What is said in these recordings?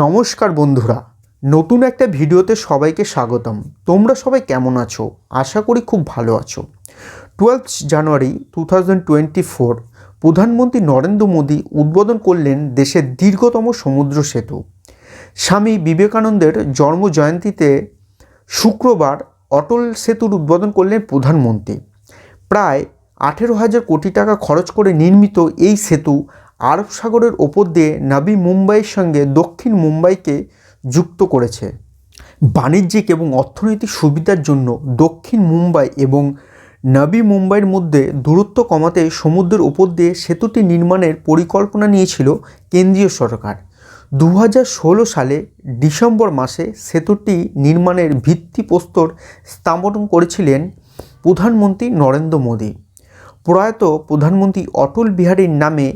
নমস্কার বন্ধুরা, নতুন একটা ভিডিওতে সবাইকে স্বাগতম। তোমরা সবাই কেমন আছো? আশা করি খুব ভালো আছো। Twelve January two thousand twenty four, প্রধানমন্ত্রী নরেন্দ্র মোদী উদ্বোধন করলেন দেশের দীর্ঘতম সমুদ্র সেতু। স্বামী বিবেকানন্দের জন্ম জয়ন্তীতে শুক্রবার অটল সেতুর উদ্বোধন করলেন প্রধানমন্ত্রী। প্রায় আঠেরো হাজার কোটি টাকা খরচ করে নির্মিত এই সেতু আরব সাগরের ওপর দিয়ে নাবি মুম্বাইয়ের সঙ্গে দক্ষিণ মুম্বাইকে যুক্ত করেছে। বাণিজ্যিক এবং অর্থনৈতিক সুবিধার জন্য দক্ষিণ মুম্বাই এবং নাবি মুম্বাইয়ের মধ্যে দূরত্ব কমাতে সমুদ্রের ওপর দিয়ে সেতুটি নির্মাণের পরিকল্পনা নিয়েছিল কেন্দ্রীয় সরকার। দু ষোলো সালে ডিসেম্বর মাসে সেতুটি নির্মাণের ভিত্তিপ্রস্তর স্থাপন করেছিলেন প্রধানমন্ত্রী নরেন্দ্র মোদী। প্রয়াত প্রধানমন্ত্রী অটল বিহারীর নামে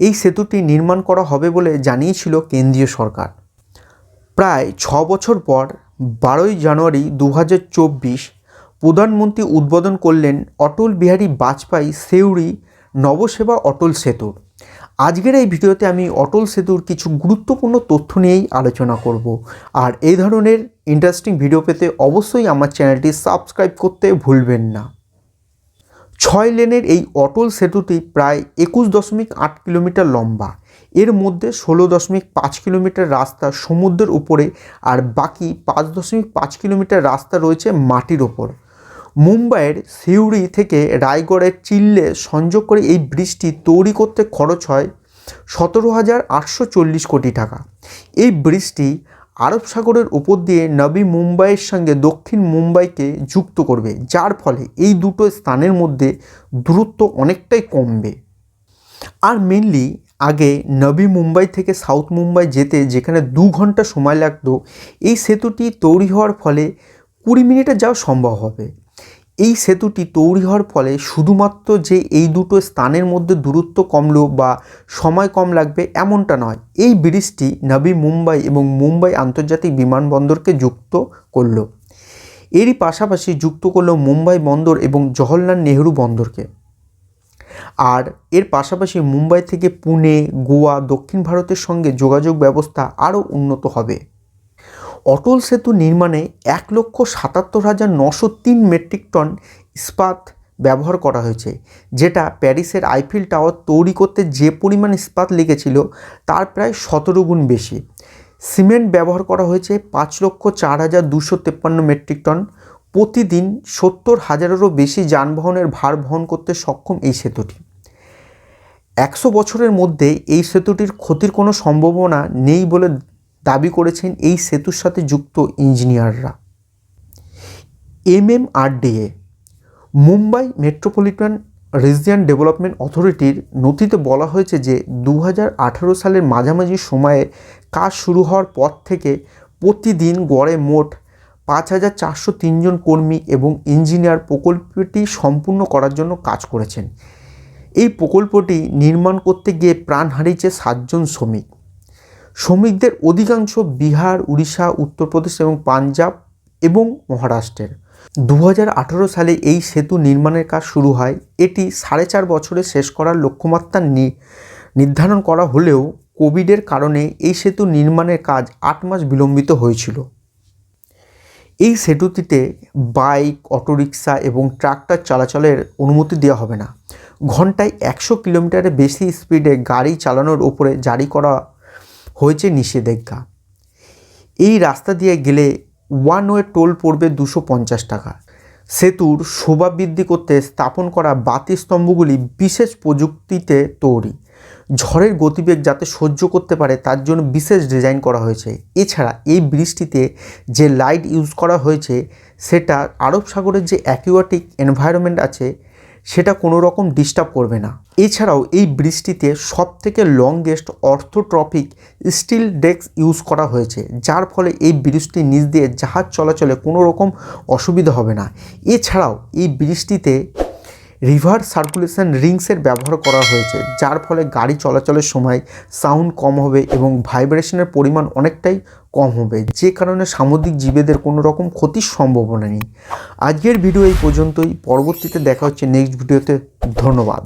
এই সেতুটি নির্মাণ করা হবে বলে জানিয়েছিল কেন্দ্রীয় সরকার। প্রায় ছ বছর পর বারোই জানুয়ারি দু প্রধানমন্ত্রী উদ্বোধন করলেন অটল বিহারী বাজপেয়ী সেউরি নবসেবা অটল সেতুর আজকের এই ভিডিওতে আমি অটল সেতুর কিছু গুরুত্বপূর্ণ তথ্য নিয়েই আলোচনা করব। আর এই ধরনের ইন্টারেস্টিং ভিডিও পেতে অবশ্যই আমার চ্যানেলটি সাবস্ক্রাইব করতে ভুলবেন না। ছয় লেনের এই অটল সেতুটি প্রায় একুশ দশমিক আট কিলোমিটার লম্বা। এর মধ্যে ষোলো দশমিক পাঁচ কিলোমিটার রাস্তা সমুদ্রের উপরে আর বাকি পাঁচ দশমিক পাঁচ কিলোমিটার রাস্তা রয়েছে মাটির ওপর। মুম্বাইয়ের সিউড়ি থেকে রায়গড়ের চিল্লে সংযোগ করে এই ব্রিজটি তৈরি করতে খরচ হয় সতেরো হাজার আটশো চল্লিশ কোটি টাকা। এই ব্রিজটি আরব সাগরের উপর দিয়ে নবী মুম্বাইয়ের সঙ্গে দক্ষিণ মুম্বাইকে যুক্ত করবে, যার ফলে এই দুটো স্থানের মধ্যে দূরত্ব অনেকটাই কমবে। আর মেনলি আগে নবী মুম্বাই থেকে সাউথ মুম্বাই যেতে যেখানে দু ঘণ্টা সময় লাগতো, এই সেতুটি তৈরি হওয়ার ফলে কুড়ি মিনিটে যাওয়া সম্ভব হবে। এই সেতুটি তৈরি হওয়ার ফলে শুধুমাত্র যে এই দুটো স্থানের মধ্যে দূরত্ব কমলো বা সময় কম লাগবে এমনটা নয়। এই ব্রিজটি নবী মুম্বাই এবং মুম্বাই আন্তর্জাতিক বিমানবন্দরকে যুক্ত করল। এরই পাশাপাশি যুক্ত করল মুম্বাই বন্দর এবং জওহরলাল নেহরু বন্দরকে। আর এর পাশাপাশি মুম্বাই থেকে পুনে, গোয়া, দক্ষিণ ভারতের সঙ্গে যোগাযোগ ব্যবস্থা আরও উন্নত হবে। অটল সেতু নির্মাণে এক লক্ষ সাতাত্তর হাজার নশো তিন মেট্রিক টন ইস্পাত ব্যবহার করা হয়েছে, যেটা প্যারিসের আইফিল টাওয়ার তৈরি করতে যে পরিমাণ ইস্পাত লেগেছিল তার প্রায় সতেরো গুণ বেশি। সিমেন্ট ব্যবহার করা হয়েছে পাঁচ লক্ষ চার হাজার দুশো তেপ্পান্ন মেট্রিক টন। প্রতিদিন সত্তর হাজারেরও বেশি যানবাহনের ভার বহন করতে সক্ষম এই সেতুটি। একশো বছরের মধ্যে এই সেতুটির ক্ষতির কোনো সম্ভাবনা নেই বলে দাবি করেছেন এই সেতুর সাথে যুক্ত ইঞ্জিনিয়াররা। MMRDA, Mumbai metropolitan region development অথরিটির নথিতে বলা হয়েছে যে দু হাজার আঠেরো সালের মাঝামাঝি সময়ে কাজ শুরু হওয়ার পর থেকে প্রতিদিন গড়ে মোট পাঁচ হাজার চারশো তিনজন কর্মী এবং ইঞ্জিনিয়ার প্রকল্পটি সম্পূর্ণ করার জন্য কাজ করেছেন। এই প্রকল্পটি নির্মাণ করতে গিয়ে প্রাণ হারিয়েছে সাতজন শ্রমিক। শ্রমিকদের অধিকাংশ বিহার, উড়িষ্যা, উত্তরপ্রদেশ এবং পাঞ্জাব এবং মহারাষ্ট্রের। দু হাজার আঠেরো সালে এই সেতু নির্মাণের কাজ শুরু হয়। এটি সাড়ে চার বছরে শেষ করার লক্ষ্যমাত্রা নির্ধারণ করা হলেও কোভিডের কারণে এই সেতু নির্মাণের কাজ আট মাস বিলম্বিত হয়েছিল। এই সেতুটিতে বাইক, অটোরিকশা এবং ট্রাক্টর চলাচলের অনুমতি দেওয়া হবে না। ঘন্টায় একশো কিলোমিটারের বেশি স্পিডে গাড়ি চালানোর ওপরে জারি করা নিষেধাজ্ঞা। এই রাস্তা দিয়ে গেলে ওয়ান ওয়ে টোল পড়বে দুশো পঞ্চাশ টাকা। সেতুর শোভা বৃদ্ধি করতে স্থাপন করা বাতি স্তম্ভগুলি বিশেষ প্রযুক্তিতে তৈরি। ঝড়ের গতিবেগ যাতে সহ্য করতে পারে, তার জন্য বিশেষ ডিজাইন করা হয়েছে। এছাড়া এই বৃষ্টিতে যে লাইট ইউজ করা হয়েছে, সেটা আরব সাগরের যে অ্যাকুয়াটিক এনভায়রনমেন্ট আছে সেটা কোনো রকম ডিস্টার্ব করবে না। এছাড়াও এই ব্রিজটিতে সব থেকে longest orthotropic steel deck use করা হয়েছে, যার ফলে এই ব্রিজটির নিচ দিয়ে জাহাজ চলাচলে কোনো রকম অসুবিধা হবে না। এছাড়াও এই ব্রিজটিতে রিভার সার্কুলেশন রিংসের ব্যবহার করা হয়েছে, যার ফলে গাড়ি চলাচলের সময় সাউন্ড কম হবে এবং ভাইব্রেশনের পরিমাণ অনেকটাই কম হবে। যে কারণে সামুদ্রিক জীবেদের কোনো রকম ক্ষতির সম্ভাবনা নেই। আজকের ভিডিও এই পর্যন্তই। পরবর্তীতে দেখা হচ্ছে নেক্সট ভিডিওতে ধন্যবাদ।